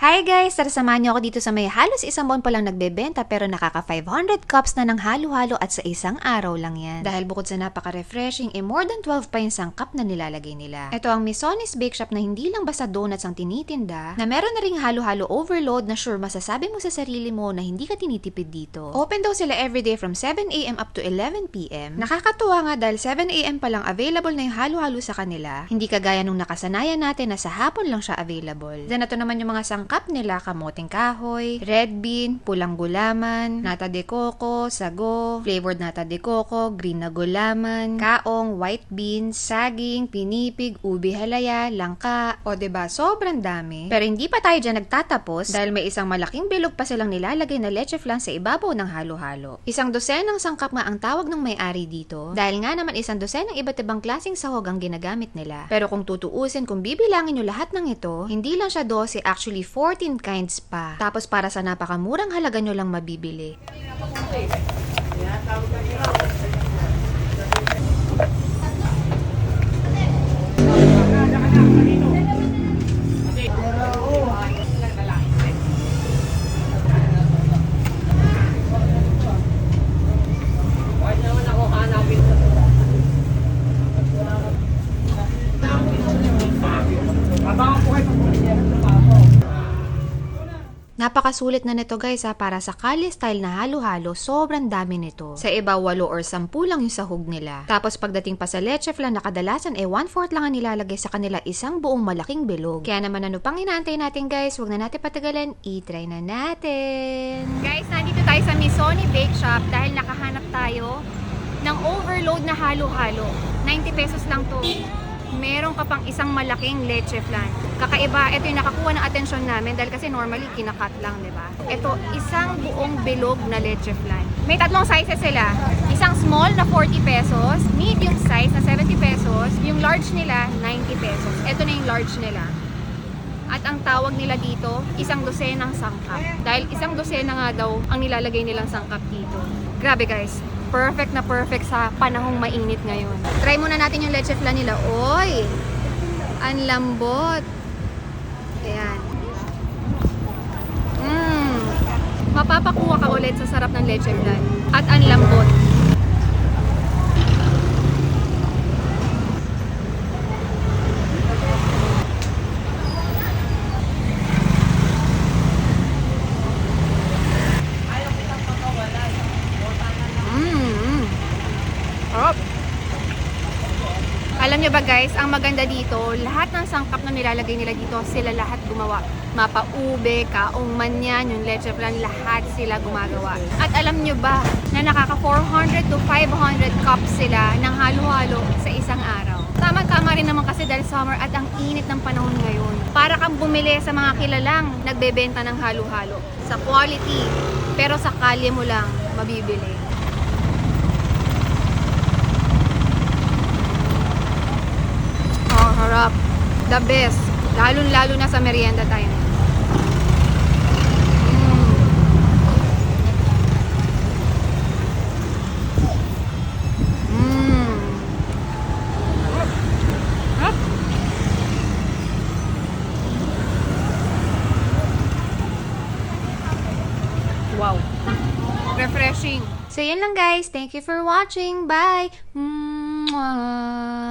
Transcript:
Hi guys! Tara samahan niyo ako dito sa may halos isang buwan pa lang nagbebenta pero nakaka 500 cups na ng halo-halo at sa isang araw lang yan. Dahil bukod sa napaka-refreshing, eh more than 12 pa yung sangkap na nilalagay nila. Ito ang Misonis Bake Shop na hindi lang basta donuts ang tinitinda, na meron na ring halo-halo overload na sure masasabi mo sa sarili mo na hindi ka tinitipid dito. Open daw sila everyday from 7am up to 11pm. Nakakatuwa nga dahil 7am pa lang available na yung halo-halo sa kanila. Hindi kagaya nung nakasanayan natin na sa hapon lang siya available. Then ito naman yung mga sangkap nila, kamoting kahoy, red bean, pulang gulaman, nata de coco, sago, flavored nata de coco, green na gulaman, kaong, white beans, saging, pinipig, ubi halaya, langka. O ba sobrang dami. Pero hindi pa tayo dyan nagtatapos dahil may isang malaking bilog pa silang nilalagay na leche flan sa ibabaw ng halo-halo. Isang dosenang sangkap nga ang tawag ng may-ari dito dahil nga naman isang dosenang iba't ibang klaseng sahog ang ginagamit nila. Pero kung tutuusin, kung bibilangin nyo lahat ng ito, hindi lang siya 12, actually 14 kinds pa. Tapos para sa napakamurang halaga nyo lang mabibili. Napakasulit na nito guys ha, para sa Kali style na halo-halo, sobrang dami nito. Sa iba, 8 or 10 lang yung sahog nila. Tapos pagdating pa sa leche flan na kadalasan eh 1-4 lang ang nilalagay sa kanila isang buong malaking bilog. Kaya naman ano pang inaantay natin guys, huwag na natin patagalan, i-try na natin! Guys, nandito tayo sa Misoni Bake Shop dahil nakahanap tayo ng overload na halo-halo. 90 pesos lang to meron ka pang isang malaking leche flan. Kakaiba, ito yung nakakuha ng atensyon namin dahil kasi normally kinakat lang, di ba? Ito, isang buong bilog na leche flan. May tatlong sizes sila. Isang small na 40 pesos, medium size na 70 pesos, yung large nila 90 pesos. Ito na yung large nila. At ang tawag nila dito, isang dosenang sangkap. Dahil isang dosena nga daw ang nilalagay nilang sangkap dito. Grabe guys, perfect na perfect sa panahong mainit ngayon. Try muna natin yung leche flan nila. Oy! Ang lambot. Ayan. Mmm. Mapapakuha ka ulit sa sarap ng leche flan. At ang lambot. Alam niyo ba guys, ang maganda dito, lahat ng sangkap na nilalagay nila dito, sila lahat gumawa. Mapa ube, kaong manyan, yung leche flan, lahat sila gumagawa. At alam niyo ba na nakaka 400 to 500 cups sila ng halo-halo sa isang araw. Tama-tama rin naman kasi dahil summer at ang init ng panahon ngayon. Para kang bumili sa mga kilalang nagbebenta ng halo-halo. Sa quality, pero sa kalye mo lang mabibili. Harap. The best. Lalo-lalo na sa merienda time. Mm. Mm. Wow. Refreshing. So, yun lang guys. Thank you for watching. Bye! Mwah!